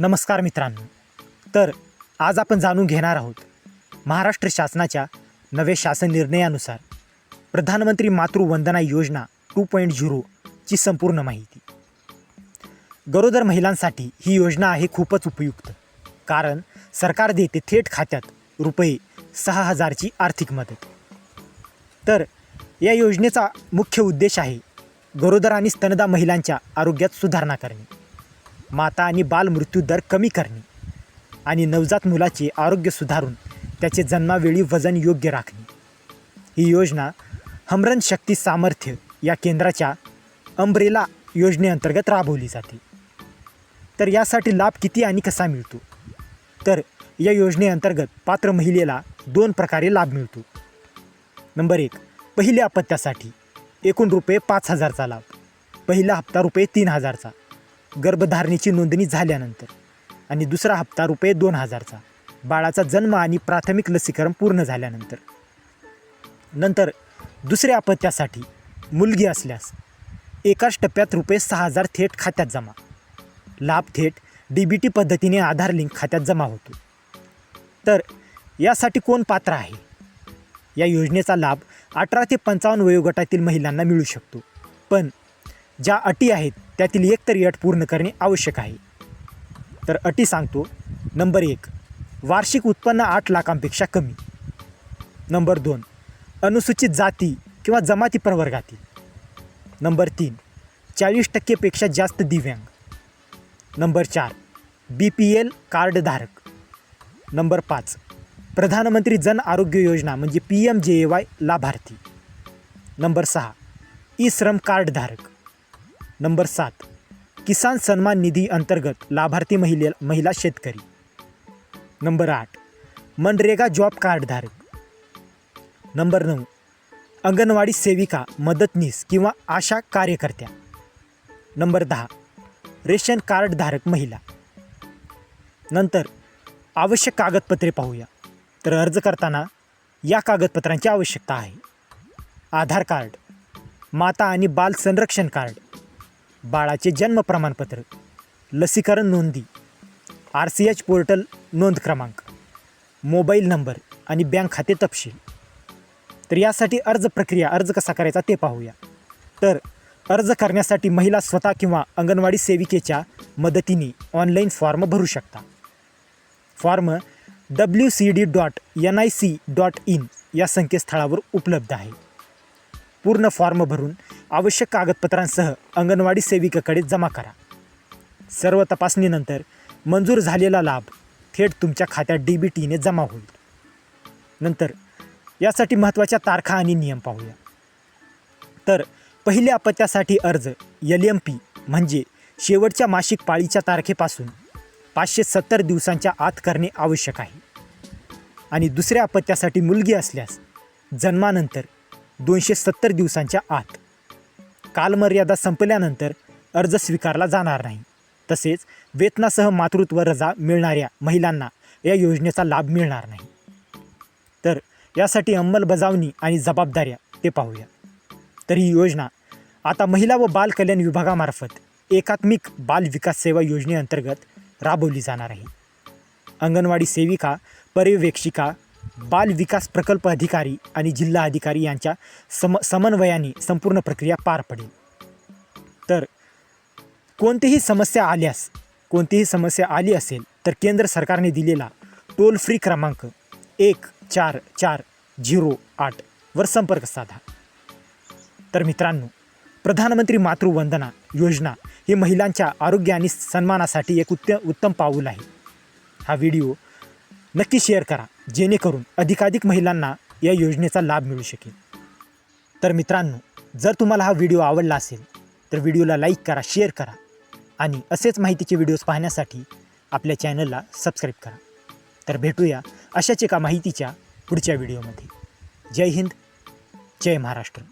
नमस्कार मित्रांनो. तर आज आपण जाणून घेणार आहोत महाराष्ट्र शासनाच्या नवे शासन निर्णयानुसार प्रधानमंत्री मातृवंदना योजना टू पॉईंट झिरोची संपूर्ण माहिती. गरोदर महिलांसाठी ही योजना आहे खूपच उपयुक्त कारण सरकार देते थेट खात्यात रुपये सहा हजारची आर्थिक मदत. तर या योजनेचा मुख्य उद्देश आहे गरोदर आणि स्तनदा महिलांच्या आरोग्यात सुधारणा करणे. माता आणि बालमृत्यू दर कमी करणे आणि नवजात मुलाचे आरोग्य सुधारून त्याचे जन्मावेळी वजन योग्य राखणे. ही योजना हमरन शक्ती सामर्थ्य या केंद्राच्या अंब्रेला योजनेअंतर्गत राबवली जाते. तर यासाठी लाभ किती आणि कसा मिळतो? तर या योजनेअंतर्गत पात्र महिलेला दोन प्रकारे लाभ मिळतो. नंबर एक पहिल्या अपत्यासाठी एकूण रुपये पाच हजारचा लाभ. पहिला हप्ता रुपये तीन हजारचा. गर्भधारणेची नोंदणी झाल्यानंतर. आणि दुसरा हप्ता रुपये दोन हजारचा. बाळाचा जन्म आणि प्राथमिक लसीकरण पूर्ण झाल्यानंतर. नंतर दुसऱ्या अपत्यासाठी मुलगी असल्यास एकाच टप्प्यात रुपये सहा हजार थेट खात्यात जमा. लाभ थेट डी बी टी पद्धतीने आधार लिंक खात्यात जमा होतो. तर यासाठी कोण पात्र आहे? या योजनेचा लाभ अठरा ते पंचावन्न वयोगटातील महिलांना मिळू शकतो. पण ज्या अटी आहेत त्यातील एक तरी अट पूर्ण करणे आवश्यक आहे. तर अटी सांगतो. नंबर एक वार्षिक उत्पन्न आठ लाखांपेक्षा कमी. नंबर दोन अनुसूचित जाती किंवा जमाती प्रवर्गातील. नंबर तीन चाळीस टक्केपेक्षा जास्त दिव्यांग. नंबर चार बी पी एल कार्डधारक. नंबर पाच प्रधानमंत्री जन आरोग्य योजना म्हणजे P M J A Y लाभार्थी. नंबर सहा ई श्रम कार्डधारक. नंबर सात. किसान सन्मान निधी अंतर्गत लाभार्थी महिले महिला शेतकरी. नंबर आठ. मनरेगा जॉब कार्डधारक. नंबर नऊ. अंगणवाडी सेविका मदतनीस किंवा आशा कार्यकर्त्या. नंबर दहा. रेशन कार्डधारक महिला. नंतर आवश्यक कागदपत्रे पाहूया. तर अर्ज करताना या कागदपत्रांची आवश्यकता आहे. आधार कार्ड माता आणि बाल संरक्षण कार्ड बाळाचे जन्म प्रमाणपत्र लसीकरण नोंदी आर सी एच पोर्टल नोंद क्रमांक मोबाईल नंबर आणि बँक खाते तपशील. तर यासाठी अर्ज प्रक्रिया अर्ज कसा करायचा ते पाहूया. तर अर्ज करण्यासाठी महिला स्वतः किंवा अंगणवाडी सेविकेच्या मदतीने ऑनलाईन फॉर्म भरू शकता. Form W C D dot N I C dot in या संकेतस्थळावर उपलब्ध आहे. पूर्ण फॉर्म भरून आवश्यक कागदपत्रांसह अंगणवाडी सेविकेकडे जमा करा. सर्व तपासणीनंतर मंजूर झालेला लाभ थेट तुमच्या खात्यात डी बी टीने जमा होईल. नंतर यासाठी महत्त्वाच्या तारखा आणि नियम पाहूया. तर पहिल्या अपत्यासाठी अर्ज एल एम पी म्हणजे शेवटच्या मासिक पाळीच्या तारखेपासून पाचशे सत्तर दिवसांच्या आत करणे आवश्यक आहे. आणि दुसऱ्या अपत्यासाठी मुलगी असल्यास जन्मानंतर दोनशे सत्तर दिवसांच्या आत कालमर्यादा संपल्यानंतर अर्ज स्वीकारला जाणार नाही. तसेच वेतनासह मातृत्व रजा मिळणाऱ्या महिलांना या योजनेचा लाभ मिळणार नाही. तर यासाठी अंमलबजावणी आणि जबाबदाऱ्या ते पाहूया. तर ही योजना आता महिला व बाल कल्याण विभागामार्फत एकात्मिक बाल विकास सेवा योजनेअंतर्गत राबवली जाणार आहे. अंगणवाडी सेविका पर्यवेक्षिका बाल विकास प्रकल्प अधिकारी आणि जिल्हा अधिकारी यांच्या सम समन्वयाने संपूर्ण प्रक्रिया पार पडेल. तर कोणतीही समस्या आल्यास कोणतीही समस्या आली असेल तर केंद्र सरकारने दिलेला टोल फ्री क्रमांक एक चार चार झिरो आठवर संपर्क साधा. तर मित्रांनो प्रधानमंत्री मातृवंदना योजना ही महिलांच्या आरोग्य आणि सन्मानासाठी एक उत्त उत्तम पाऊल आहे. हा व्हिडिओ नक्की शेअर करा जेणेकरून अधिकाधिक महिलांना या योजनेचा लाभ मिळू शकेल. तर मित्रांनो जर तुम्हाला हा व्हिडिओ आवडला असेल तर व्हिडिओला लाईक करा शेअर करा आणि असेच माहितीचे व्हिडिओज पाहण्यासाठी आपल्या चॅनलला सबस्क्राईब करा. तर भेटूया अशाच एका माहितीच्या पुढच्या व्हिडिओमध्ये जय हिंद जय महाराष्ट्र.